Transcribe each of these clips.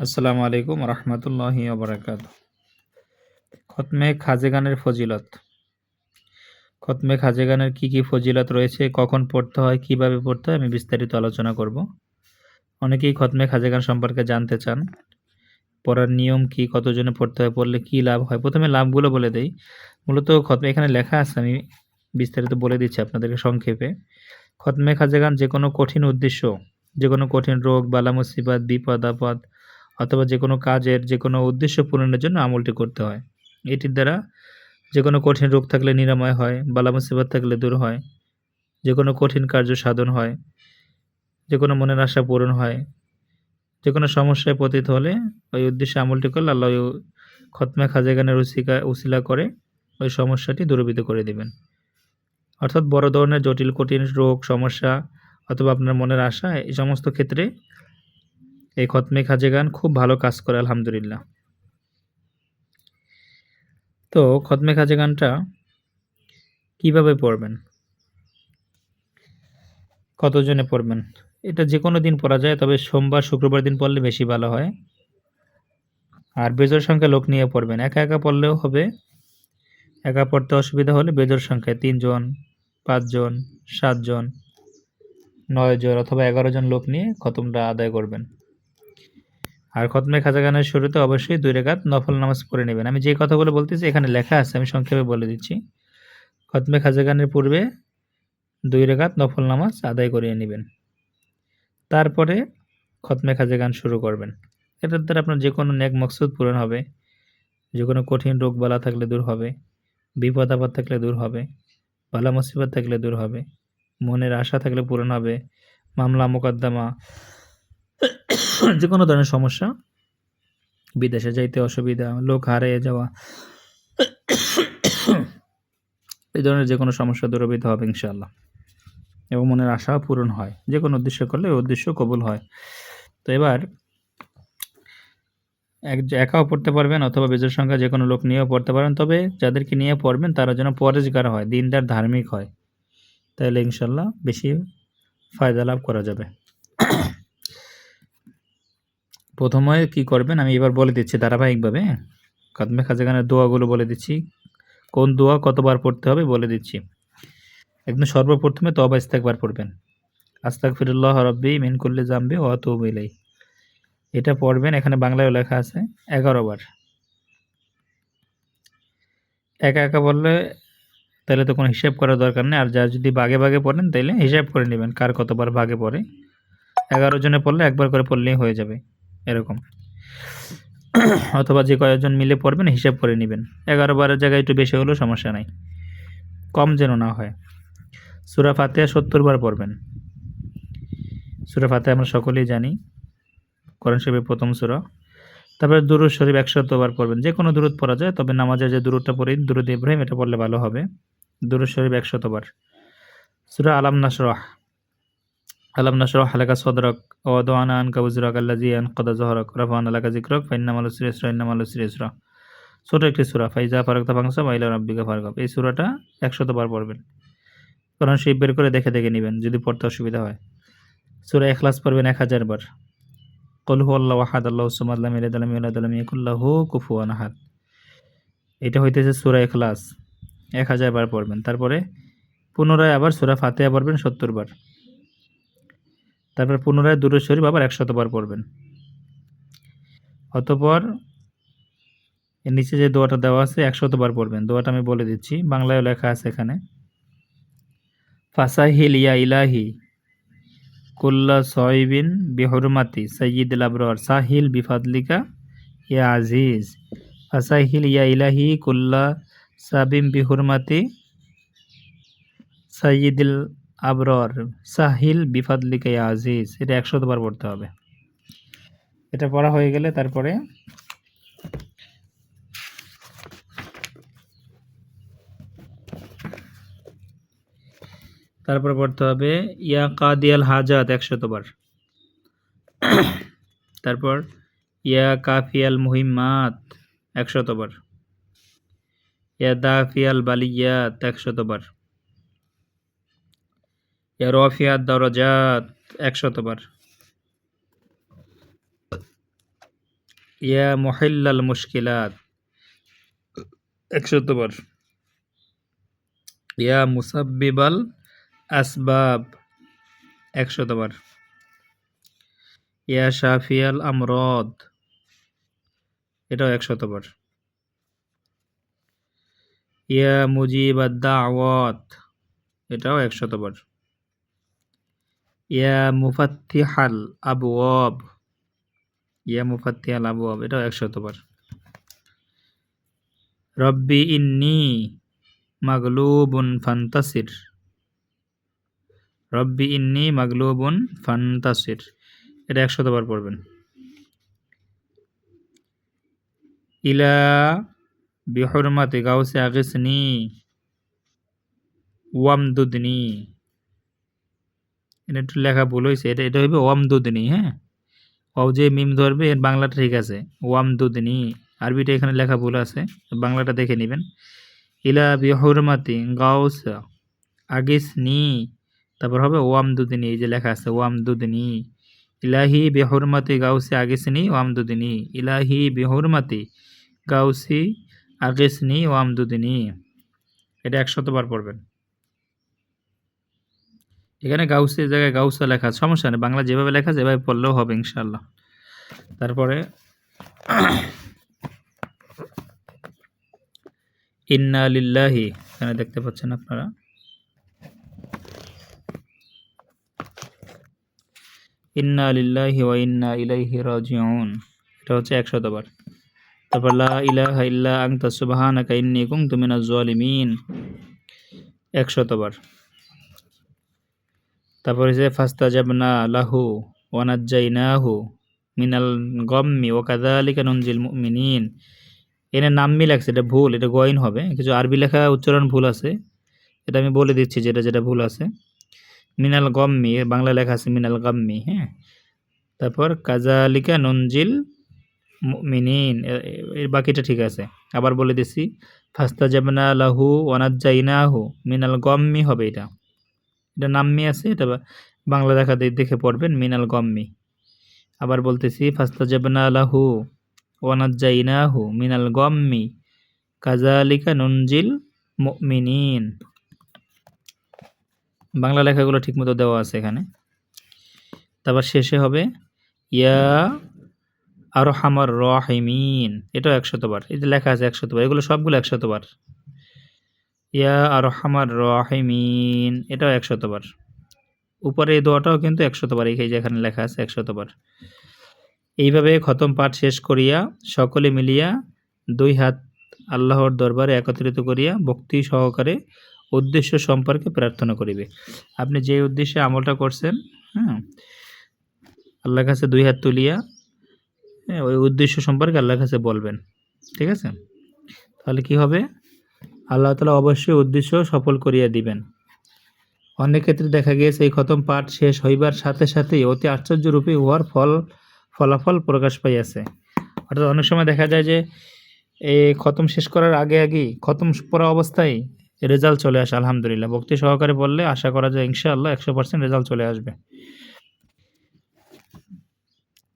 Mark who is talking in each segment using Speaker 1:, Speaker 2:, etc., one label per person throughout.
Speaker 1: আসসালামু আলাইকুম রহমতুল্লাহি ওবরাকাত খতমে খাজেগানের ফজিলত। খতমে খাজেগানের কি কি ফজিলত রয়েছে, কখন পড়তে হয়, কীভাবে পড়তে হয়, আমি বিস্তারিত আলোচনা করব। অনেকেই খতমে খাজেগান সম্পর্কে জানতে চান। পড়ার নিয়ম কি, কতজনে পড়তে হয়, পড়লে কি লাভ হয়? প্রথমে লাভগুলো বলে দেই। মূলত খতমে এখানে লেখা আছে, আমি বিস্তারিত বলে দিচ্ছি আপনাদেরকে সংক্ষেপে। খতমে খাজেগান যে কোনো কঠিন উদ্দেশ্য, যে কোনো কঠিন রোগ বালা মুসিবাত বিপদ, আপদ অথবা যে কোনো কাজের যে কোনো উদ্দেশ্য পূরণের জন্য আমলটি করতে হয়। এটির দ্বারা যে কোনো কঠিন রোগ থাকলে নিরাময় হয়, বালা মুসিবত থাকলে দূর হয়, যে কোনো কঠিন কার্য সাধন হয়, যে কোনো মনের আশা পূরণ হয়, যে কোনো সমস্যায় পতিত হলে ওই উদ্দেশ্যে আমলটি করলে আল্লাহ খতমে খাজাগানের উসিকা, উসিলা করে ওই সমস্যাটি দূরীভূত করে দেবেন। অর্থাৎ বড় ধরনের জটিল, কঠিন রোগ, সমস্যা অথবা আপনার মনের আশা, এই সমস্ত ক্ষেত্রে এই খতমে খাজে গান খুব ভালো কাজ করে, আলহামদুলিল্লাহ। তো খতমে খাজে গানটা কীভাবে পড়বেন? কতজনে পড়বেন? এটা যে কোনো দিন পড়া যায়, তবে সোমবার, শুক্রবার দিন পড়লে বেশি ভালো হয়। আর বেজোর সংখ্যা লোক নিয়ে পড়বেন। একা একা পড়লেও হবে। একা পড়তে অসুবিধা হলে বেজোর সংখ্যায় তিনজন, পাঁচজন, সাতজন নয় জন অথবা এগারো জন লোক নিয়ে খতমটা আদায় করবেন। আর খতমে খাজাগানের শুরুতে অবশ্যই দুই রেখাত নফল নামাজ পড়ে নেবেন। আমি যে কথাগুলো বলতেছি, এখানে লেখা আছে, আমি সংক্ষেপে বলে দিচ্ছি। খতমে খাজাগানের পূর্বে দুই রেখাত নফল নামাজ আদায় করিয়ে নেবেন। তারপরে খতমে খাজাগান শুরু করবেন। এটার দ্বারা আপনার যে কোনো নেক মকসুদ পূরণ হবে, যে কোনো কঠিন রোগ বালা থাকলে দূর হবে, বিপদ আপদ থাকলে দূর হবে বালা মুসিবত থাকলে দূর হবে, মনের আশা থাকলে পূরণ হবে, মামলা মোকদ্দমা যে কোনো ধরনের সমস্যা, বিদেশে যাইতে অসুবিধা, লোক হারিয়ে যাওয়া, এই ধরনের যে কোনো সমস্যা দূরবিত হবে ইনশাল্লাহ এবং মনের আশা পূরণ হয় যে কোনো উদ্দেশ্য করলে ওই উদ্দেশ্য কবুল হয়। তো এবার, এক, একাও পড়তে পারবেন অথবা বেজের সংখ্যা যে কোনো লোক নিয়েও পড়তে পারেন, তবে যাদেরকে নিয়ে পড়বেন তারা যেন পরেজগার হয়, দিনদার ধার্মিক হয়। তাহলে ইনশাল্লাহ বেশি ফায়দা লাভ করা যাবে। প্রথমে কি করবেন? আমি এবার বলে দিচ্ছি ধারাবাহিকভাবে। কাদমে খাজাগানের দোয়াগুলো বলে দিচ্ছি। কোন দোয়া কতবার পড়তে হবে বলে দিচ্ছি। একদম সর্বপ্রথমে তবা ইস্তাকবার পড়বেন। আস্তাক ফিরুল্লাহ রব্বি মিন করলে জামবে ও তো মিলাই এটা পড়বেন, এখানে বাংলায় লেখা আছে, এগারো বার। একা একা বললে তাহলে তো কোনো হিসাব করার দরকার নেই। আর যা যদি বাগে বাগে পড়েন তাহলে হিসাব করে নেবেন কার কতবার ভাগে পড়ে। এগারো জনে পড়লে একবার করে পড়লেই হয়ে যাবে। এরকম। অথবা যে কয়েকজন মিলে পড়বেন, হিসাব করে নেবেন। এগারো বারের জায়গায় একটু বেশি হলেও সমস্যা নাই। কম যেন না হয়। সুরা ফাতেহা সত্তর বার পড়বেন। সুরা ফাতেহা আমরা সকলেই জানি। কোরআন শরীফের প্রথম সুরা। তারপরে দুরুদ শরীফ একশতবার পড়বেন। যে কোনো দূরত পড়া যায়, তবে নামাজের যে দূরটা পড়ি, দুরুদ ইব্রাহিম, এটা পড়লে ভালো হবে। দুরুদ শরীফ একশতবার সুরা আলাম নাসরাহ আলাম নাসরাহ হালাকা সদরক ও দোয়ানা আনকা উজরক আল্লাজি আন কদা জহরক রাফান আলাকা জিক্রক ফাইন্নামাল সিরেসরা ইন্নামাল সিরেসরা ছোট একটি সুরা ফাইজা ফারকতা ফাংসা মাইলা রব্বিকা ফারকব এই সুরাটা একশতবার পড়বেন। কোরআন শরীফ বের করে দেখে দেখে নেবেন যদি পড়তে অসুবিধা হয়। সুরা এখলাস পড়বেন এক হাজার বার কলহু আল্লাহ ওয়াহাদ আল্লাহ সুমাল্লাম ইলাদালাম ইলাদালাম ইয়াকুল্লাহু কুফুয়ান আহাদ এটা হইতেছে সুরা এখলাস এক হাজার বার পড়বেন। তারপরে পুনরায় আবার সুরা ফাতেহা পড়বেন সত্তর বার। তারপর পুনরায় দুরু শরীফ আবার একশতবার পড়বেন। অতপর নিচে যে দোয়াটা দেওয়া আছে একশতবার পড়বেন। দোয়াটা আমি বলে দিচ্ছি বাংলায় লেখা আছে এখানে। ফাসাহিল ইয়া ইলাহি কুল্লা সয়বিন বিহরমাতি সৈয়দ আবরর, সাহিল বিফাদলিকা ইয়া আজিজ। ফাসাহিল ইয়া ইলাহি কুল্লা সাবিম বিহুরমাতি সৈয়দুল আবরর সাহিল বিফাদলিকা আজিজ, এটা একশতবার পড়তে হবে। এটা পড়া হয়ে গেলে তারপরে তারপর পড়তে হবে, ইয়া কাদিয়াল হাজাত একশতবার তারপর, ইয়া কাফিয়াল মুহিম্মাত একশতবার ইয়া দাফিয়াল বালিয়াত একশতবার রফিয়াত দরজাত একশতবার ইয়া মুহিল্লাল মুশকিলাত একশতবার ইয়া মুসাব্বিবাল আসবাব একশতবার ইয়া শাফিয়াল আমরদ, এটাও একশতবার ইয়া মুজিবাদ দাওয়াত এটাও একশতবার ইয়া মুফাত্তিহাল আবওয়াব। ইয়া মুফাত্তিহাল আবওয়াব, এটাও একশতবার। রব্বি ইন্নি মাগলুবুন ফান্তাসির। রব্বি ইন্নি মাগলুবুন ফান্তাসির। এটা একশতবার পড়বেন। ইলা বিহরমাতে গাউসে আগিসনি ওয়ামদুদনি। এটা একটু লেখা ভুল হয়েছে এটা এটা হইবে ওয়ামদুদনি হ্যাঁ? ও যে মিম ধরবে, এর বাংলাটা ঠিক আছে ওয়াম দুদিনী আরবিটা এখানে লেখা ভুল আছে, বাংলাটা দেখে নেবেন। ইলা বিহরমাতি গাউস আগিসনি তারপর হবে ওয়াম দুদিনী এই যে লেখা আছে ওয়াম দুদিনী ইলাহি বেহরমাতি গাউসি আগিসনি ওয়ামদুদিনী। ইলাহি বেহরমাতি গাউসি আগিসনি ওয়ামদুদিনী। এটা একশতবার পড়বেন। এখানে গাউসের জায়গায় গাউসা লেখা সমস্যা নেই, বাংলা যেভাবে লেখা যেভাবে পড়লেও হবে ইনশাল্লাহ তারপরে, ইন্না লিল্লাহি, এখানে দেখতে পাচ্ছেন আপনারা। ইন্না লিল্লাহি ওয়া ইন্না ইলাইহি রাজিউন, এটা হচ্ছে একশতবার। তারপর, লা ইলাহা ইল্লা আনতা, সুবহানাকা ইন্নী কুনতু মিনাজ জালিমিন একশতবার। তারপর হচ্ছে ফাস্তাজাবনা লাহু ওয়া নাজ্জাইনাহু মিনাল গম্মি ওয়া কাযালিকা নুনজিল মুমিনিন। এনে নাম্মি লাগছে এটা ভুল, এটা গয়ন হবে। কিছু আরবি লেখা উচ্চারণ ভুল আছে, এটা আমি বলে দিচ্ছি যেটা যেটা ভুল আছে। মিনাল গম্মি বাংলা লেখা আছে, মিনাল গাম্মি হ্যাঁ? তারপর কাজালিকা নঞ্জিল মিনিন এর বাকিটা ঠিক আছে। আবার বলে দিচ্ছি ফাস্তা জাবনা লাহু ওয়ানাজ্জাইনাহু মিনাল গম্মি হবে এটা। এটা নাম্মি আছে, এটা বাংলা লেখা দেখে পড়বেন, মিনাল গম্মি। আবার বলতেছি ফাস্তা জাবনা লাহু ওয়ানাজ্জাইনাহু মিনাল গম্মি কাজালিকা নুনজিল মুমিনিন। বাংলা লেখাগুলো ঠিকমতো দেওয়া আছে এখানে। তারপর শেষে হবে, ইয়া আর হামার রহিমিন। এটাও একশতবার যে লেখা আছে একশতবার, এগুলো সবগুলো একশতবার। ইয়া আর হামার রহিমিন। এটাও একশতবার। উপরে এই দোয়াটাও কিন্তু একশতবার, এই যে এখানে লেখা আছে একশতবার। এইভাবে খতম পাঠ শেষ করিয়া সকলে মিলিয়া দুই হাত আল্লাহর দরবারে একত্রিত করিয়া ভক্তি সহকারে উদ্দেশ্য সম্পর্কে প্রার্থনা করিবে। আপনি যে উদ্দেশ্যে আমলটা করছেন হ্যাঁ আল্লাহর কাছে দুই হাত তুলিয়া হ্যাঁ ওই উদ্দেশ্য সম্পর্কে আল্লাহর কাছে বলবেন। ঠিক আছে? তাহলে কি হবে? আল্লাহ তালা অবশ্যই উদ্দেশ্য সফল করিয়া দিবেন। অনেক ক্ষেত্রে দেখা গিয়েছে, এই খতম পাঠ শেষ হইবার সাথে সাথেই অতি আশ্চর্যরূপে উহার ফল, ফলাফল প্রকাশ পাইয়াছে। অর্থাৎ অনেক সময় দেখা যায় যে এই খতম শেষ করার আগে আগেই খতম পড়া অবস্থায় রেজাল্ট চলে আসে, আলহামদুলিল্লাহ। ভক্তি সহকারে বললে আশা করা যায় ইনশাআল্লাহ একশো পার্সেন্ট রেজাল্ট চলে আসবে।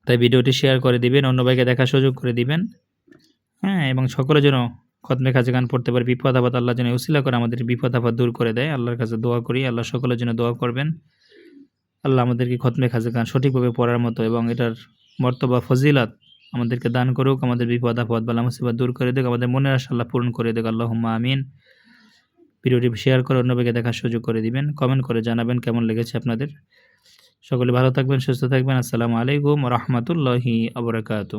Speaker 1: তাই ভিডিওটি শেয়ার করে দিবেন, অন্য ভাইকে দেখার সুযোগ করে দিবেন। হ্যাঁ এবং সকলের জন্য খতমে কাজে গান পড়তে পারে। বিপদ আপদ আল্লাহ যেন উসিলা করে আমাদের বিপদ আপদ দূর করে দেয়। আল্লাহর কাছে দোয়া করি, আল্লাহ সকলের জন্য দোয়া করবেন। আল্লাহ আমাদেরকে খতমে খাজে গান সঠিকভাবে পড়ার মতো এবং এটার মর্তবা ফজিলাত আমাদেরকে দান করুক, আমাদের বিপদ আপদ, বালা মুসিবত দূর করে দেখ আমাদের মনের আশা আল্লাহ পূরণ করে দেখ আল্লাহ আমিন। ভিডিওটি শেয়ার করে অন্যভাবে দেখার সুযোগ করে দিবেন। কমেন্ট করে জানাবেন কেমন লেগেছে আপনাদের। সকলে ভালো থাকবেন, সুস্থ থাকবেন। আসসালামু আলাইকুম রহমতুল্লাহি আবরাকাতু